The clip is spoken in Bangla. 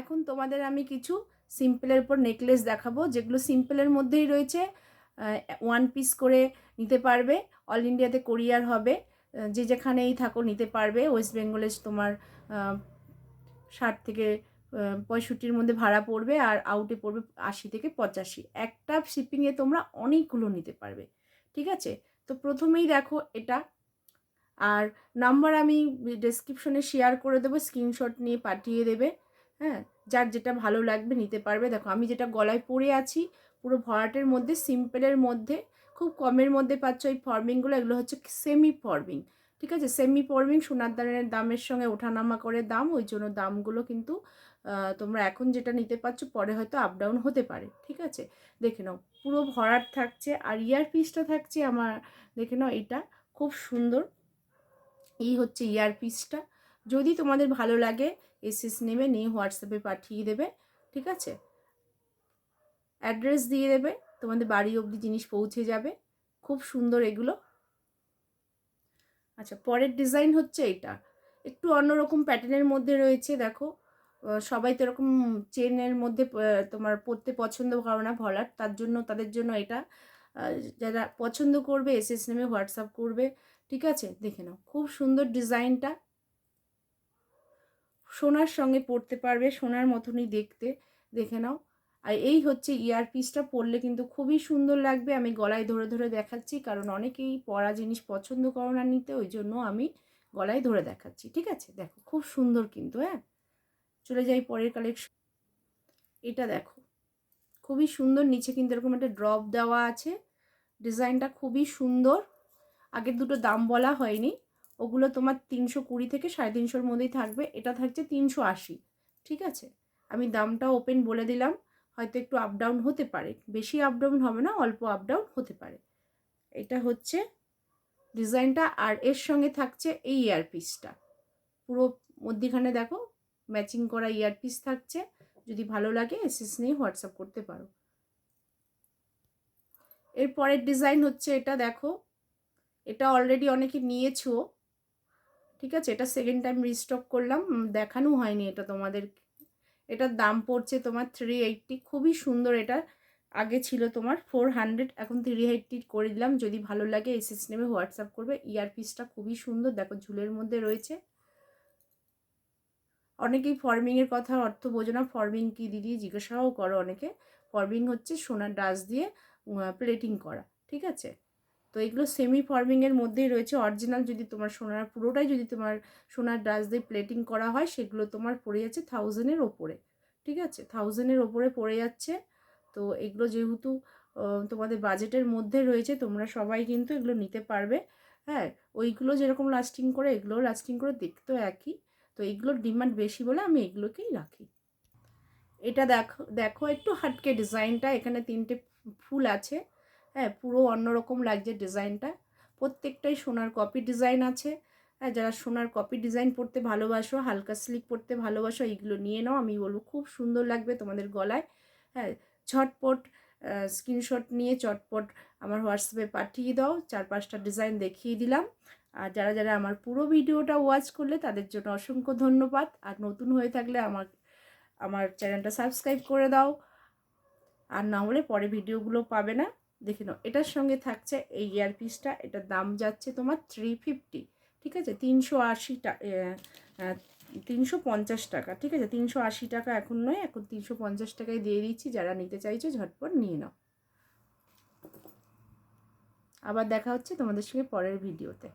এখন তোমাদের আমি কিছু সিম্পলের উপর নেকলেস দেখাবো, যেগুলো সিম্পলের মধ্যেই রয়েছে। ওয়ান পিস করে নিতে পারবে অল ইন্ডিয়াতে কোরিয়ার হবে। যে যেখানেই থাকো নিতে পারবে ওয়েস্ট বেঙ্গলে তোমার ষাট থেকে পঁয়ষট্টির মধ্যে ভাড়া পড়বে আর আউটে পড়বে আশি থেকে পঁচাশি। একটা শিপিংয়ে তোমরা অনেকগুলো নিতে পারবে, ঠিক আছে? তো প্রথমেই দেখো এটা। আর নাম্বার আমি ডেসক্রিপশনে শেয়ার করে দেবো স্ক্রিনশট নিয়ে পাঠিয়ে দেবে। হ্যাঁ? যার যেটা ভালো লাগবে নিতে পারবে। দেখো, আমি যেটা গলায় পরে আছি, পুরো ভরাটের মধ্যে, সিম্পলের মধ্যে, খুব কমের মধ্যে পাচ্ছ এই ফর্মিংগুলো এগুলো হচ্ছে সেমি ফর্মিং ঠিক আছে? সেমি ফর্মিং সোনার দানের দামের সঙ্গে ওঠানামা করে দাম, ওই জন্য দামগুলো কিন্তু তোমরা এখন যেটা নিতে পারছ, পরে হয়তো আপ ডাউন হতে পারে, ঠিক আছে? দেখে নাও, পুরো ভরাট থাকছে আর ইয়ার পিসটা থাকছে আমার, দেখে নাও এটা খুব সুন্দর। এই হচ্ছে ইয়ার পিসটা যদি তোমাদের ভালো লাগে, এসএস নেবে, নিয়ে হোয়াটসঅ্যাপে পাঠিয়ে দেবে, ঠিক আছে? অ্যাড্রেস দিয়ে দেবে, তোমাদের বাড়ি অবধি জিনিস পৌঁছে যাবে, খুব সুন্দর এগুলো। আচ্ছা পরের ডিজাইন হচ্ছে এটা। একটু অন্যরকম প্যাটার্নের মধ্যে রয়েছে, দেখো। সবাই তো এরকম চেনের মধ্যে তোমার পরতে পছন্দ করো না ভলার তার জন্য, তাদের জন্য এটা। যারা পছন্দ করবে, এসএস নেমে হোয়াটসঅ্যাপ করবে, ঠিক আছে? দেখে নাও, খুব সুন্দর ডিজাইনটা। সোনার সঙ্গে পরতে পারবে, সোনার মতনই দেখতে, দেখে নাও। আর এই হচ্ছে ইয়ার পিসটা পরলে কিন্তু খুবই সুন্দর লাগবে। আমি গলায় ধরে ধরে দেখাচ্ছি, কারণ অনেকেই পরা জিনিস পছন্দ করো না নিতে, ওই জন্য আমি গলায় ধরে দেখাচ্ছি, ঠিক আছে? দেখো, খুব সুন্দর কিন্তু হ্যাঁ? চলে যাই পরের কালেকশন এটা দেখো, খুবই সুন্দর। নিচে কিন্তু এরকম একটা ড্রপ দেওয়া আছে। ডিজাইনটা খুবই সুন্দর। আগের দুটো দাম বলা হয়নি। ওগুলো তোমার তিনশো কুড়ি থেকে সাড়ে তিনশোর মধ্যেই থাকবে, এটা থাকছে তিনশো আশি, ঠিক আছে? আমি দামটা ওপেন বলে দিলাম, হয়তো একটু আপ ডাউন হতে পারে, বেশি আপ ডাউন হবে না, অল্প আপ ডাউন হতে পারে। এটা হচ্ছে ডিজাইনটা আর এর সঙ্গে থাকছে এই ইয়ারপিসটা পুরো মধ্যিখানে দেখো ম্যাচিং করা ইয়ারপিস থাকছে, যদি ভালো লাগে এসএস নিয়ে হোয়াটসঅ্যাপ করতে পারো। এর পরের ডিজাইন হচ্ছে এটা দেখো, এটা অলরেডি অনেকে নিয়েছো ঠিক আছে? এটা সেকেন্ড টাইম রিস্টক করলাম। দেখানো হয়নি এটা তোমাদের। এটার দাম পড়ছে তোমার থ্রি এইটটি খুবই সুন্দর এটা। আগে ছিল তোমার ফোর হান্ড্রেড এখন থ্রি এইটটি করে দিলাম। যদি ভালো লাগে এসএস নেমে হোয়াটসঅ্যাপ করবে। ইয়ারপিসটা খুবই সুন্দর। দেখো ঝুলের মধ্যে রয়েছে। অনেকেই ফর্মিংয়ের কথা অর্থ বোঝো না। ফর্মিং কি দিদি? জিজ্ঞাসাও করো অনেকে। ফর্মিং হচ্ছে সোনার ডাস দিয়ে প্লেটিং করা। ঠিক আছে? তো এগুলো সেমি ফর্মিংয়ের মধ্যেই রয়েছে। অরিজিনাল যদি তোমার সোনার, পুরোটাই যদি তোমার সোনার ডাস দিয়ে প্লেটিং করা হয়, সেগুলো তোমার পড়ে যাচ্ছে থাউজেন্ডের ওপরে। ঠিক আছে? থাউজেন্ডের ওপরে পড়ে যাচ্ছে। তো এগুলো যেহেতু তোমাদের বাজেটের মধ্যে রয়েছে, তোমরা সবাই কিন্তু এগুলো নিতে পারবে। হ্যাঁ? ওইগুলো যেরকম লাস্টিং করে, এগুলোও লাস্টিং করে দেখতেও একই। তো এগুলোর ডিমান্ড বেশি বলে আমি এগুলোকেই রাখি। এটা দেখো দেখো একটু হাটকে ডিজাইনটা এখানে তিনটে ফুল আছে। হ্যাঁ পুরো অন্যরকম লাগছে ডিজাইনটা। প্রত্যেকটাই সোনার কপি ডিজাইন আছে। হ্যাঁ যারা সোনার কপি ডিজাইন পড়তে ভালোবাসো, হালকা স্লিক পড়তে ভালোবাসো, এইগুলো নিয়ে নাও। আমি বলব খুব সুন্দর লাগবে তোমাদের গলায়। হ্যাঁ ঝটপট স্ক্রিনশট নিয়ে চটপট আমার হোয়াটসঅ্যাপে পাঠিয়ে দাও। চার পাঁচটা ডিজাইন দেখিয়ে দিলাম। আর যারা যারা আমার পুরো ভিডিওটা ওয়াচ করলে তাদের জন্য অসংখ্য ধন্যবাদ। আর নতুন হয়ে থাকলে আমার আমার চ্যানেলটা সাবস্ক্রাইব করে দাও। আর না হলে পরে ভিডিওগুলো পাবে না। দেখে নাও, এটার সঙ্গে থাকছে এই ইয়ারপিসটা এটার দাম যাচ্ছে তোমার থ্রি ফিফটি ঠিক আছে? তিনশো আশি তিনশো পঞ্চাশ টাকা, ঠিক আছে? তিনশো আশি টাকা এখন নয়, এখন তিনশো পঞ্চাশ টাকায় দিয়ে দিচ্ছি, যারা নিতে চাইছো ঝটপট নিয়ে নাও। আবার দেখা হচ্ছে তোমাদের সঙ্গে পরের ভিডিওতে।